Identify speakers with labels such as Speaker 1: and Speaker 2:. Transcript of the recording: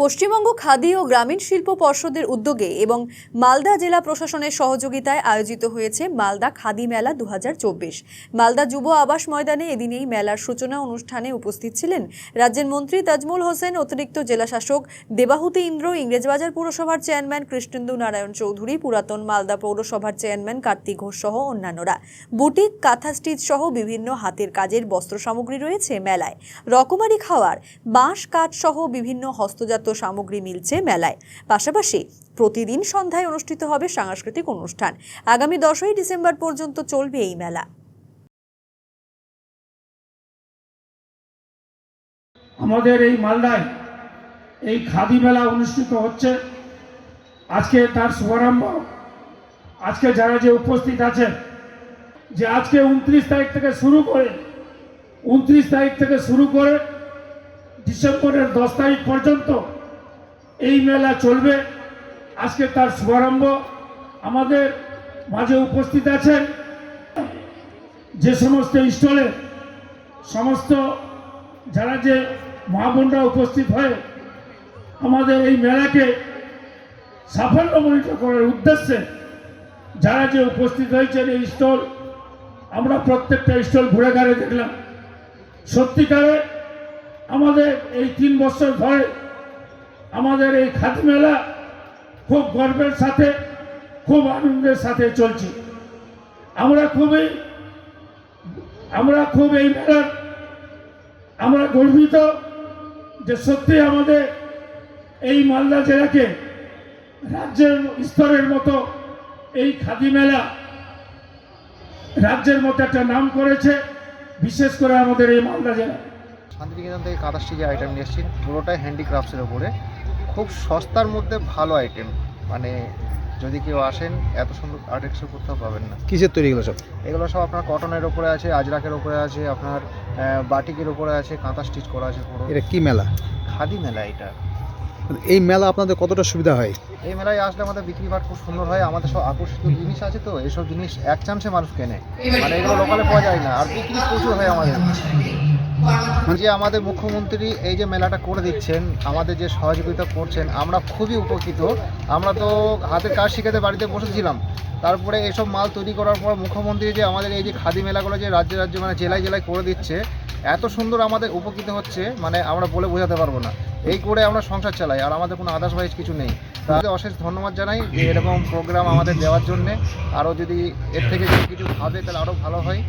Speaker 1: পশ্চিমবঙ্গ খাদি ও গ্রামীণ শিল্প পর্ষদের উদ্যোগে এবং মালদা জেলা প্রশাসনের সহযোগিতায় আয়োজিত হয়েছে মালদা খাদি মেলা দুহাজার চব্বিশ। মালদা যুব আবাস ময়দানে এদিন এই মেলার সূচনা অনুষ্ঠানে উপস্থিত ছিলেন রাজ্যের মন্ত্রী তাজমুল হোসেন, অতিরিক্ত জেলা শাসক দেবাহুতি ইন্দ্র, ইংরেজবাজার পুরসভার চেয়ারম্যান কৃষ্ণেন্দু নারায়ণ চৌধুরী, পুরাতন মালদা পৌরসভার চেয়ারম্যান কার্তিক ঘোষ সহ অন্যান্যরা। বুটিক কাঁথা স্টিচ সহ বিভিন্ন হাতের কাজের বস্ত্র সামগ্রী রয়েছে মেলায়। রকমারি খাওয়ার, বাঁশ কাঠ সহ বিভিন্ন হস্তজাত সামগ্রী মিলছে মেলায়। পাশাপাশি প্রতিদিন সন্ধ্যায় অনুষ্ঠিত হবে সাংস্কৃতিক অনুষ্ঠান। আগামী দশই ডিসেম্বর পর্যন্ত চলবে এই মেলা।
Speaker 2: আমাদের এই মালদায় এই খাদি মেলা অনুষ্ঠিত হচ্ছে। আজকে তার শুভারম্ভ। আজকে যারা যে উপস্থিত আছেন, যে আজকে উনত্রিশ তারিখ থেকে শুরু করে, উনত্রিশ তারিখ থেকে শুরু করে ডিসেম্বরের দশ তারিখ পর্যন্ত এই মেলা চলবে। আজকে তার শুভারম্ভ। আমাদের মাঝে উপস্থিত আছেন যে সমস্ত স্টলে সমস্ত যারা যে মা বোনরা উপস্থিত হয়ে আমাদের এই মেলাকে সাফল্যমণ্ডিত করার উদ্দেশ্যে যারা যে উপস্থিত হয়েছেন এই স্টল, আমরা প্রত্যেকটা স্টল ঘুরে ঘাড়ে দেখলাম। সত্যিকারে আমাদের এই তিন বছর ধরে আমাদের এই খাদি মেলা খুব গর্বের সাথে, খুব আনন্দের সাথে চলছে। আমরা খুবই, আমরা খুব এই মেলার, আমরা গর্বিত যে সত্যি আমাদের এই মালদা জেলাকে রাজ্যের স্তরের মতো এই খাদি মেলা রাজ্যের মতো একটা নাম করেছে, বিশেষ করে আমাদের এই মালদা জেলা।
Speaker 3: শান্তিনিকেতন থেকে কাঁথা স্টিচের আইটেম নিয়ে এসেছি। পুরোটাই হ্যান্ডিক্রাফটসের ওপরে খুব সস্তার মধ্যে ভালো আইটেম মানে যদি কেউ আসেন এত সুন্দর আর্টিক্সও কোথাও পাবেন না।
Speaker 4: কিসের তৈরি এগুলো সব?
Speaker 3: এগুলো সব আপনার কটনের ওপরে আছে আজরাকের ওপরে আছে আপনার বাটিকের ওপরে আছে কাঁথা স্টিচ করা আছে পুরো।
Speaker 4: এটা কি মেলা?
Speaker 3: খাদি মেলা এটা।
Speaker 4: এই মেলা আপনাদের কতটা সুবিধা হয়?
Speaker 3: এই মেলায় আসলে আমাদের বিক্রি বাট খুব সুন্দর হয়। আমাদের সব আকর্ষিত জিনিস আছে তো এইসব জিনিস এক চান্সে মানুষ কেনে। মানে এগুলো লোকালে পাওয়া যায় না। আর বিক্রি প্রচুর হয় আমাদের। যে আমাদের মুখ্যমন্ত্রী এই যে মেলাটা করে দিচ্ছেন, আমাদের যে সহযোগিতা করছেন, আমরা খুবই উপকৃত। আমরা তো হাতের কাজ শিখাতে বাড়িতে বসেছিলাম। তারপরে এসব মাল তৈরি করার পর মুখ্যমন্ত্রী যে আমাদের এই যে খাদি মেলাগুলো যে রাজ্যে রাজ্য মানে জেলায় জেলায় করে দিচ্ছে, এত সুন্দর আমাদের উপকৃত হচ্ছে মানে আমরা বলে বোঝাতে পারব না। এই করে আমরা সংসার চালাই, আর আমাদের কোনো আদার্স ওয়াইজ কিছু নেই। তাদের অশেষ ধন্যবাদ জানাই যে এরকম প্রোগ্রাম আমাদের দেওয়ার জন্যে। আরও যদি এর থেকে যদি কিছু ভাবে, তাহলে আরও ভালো হয়।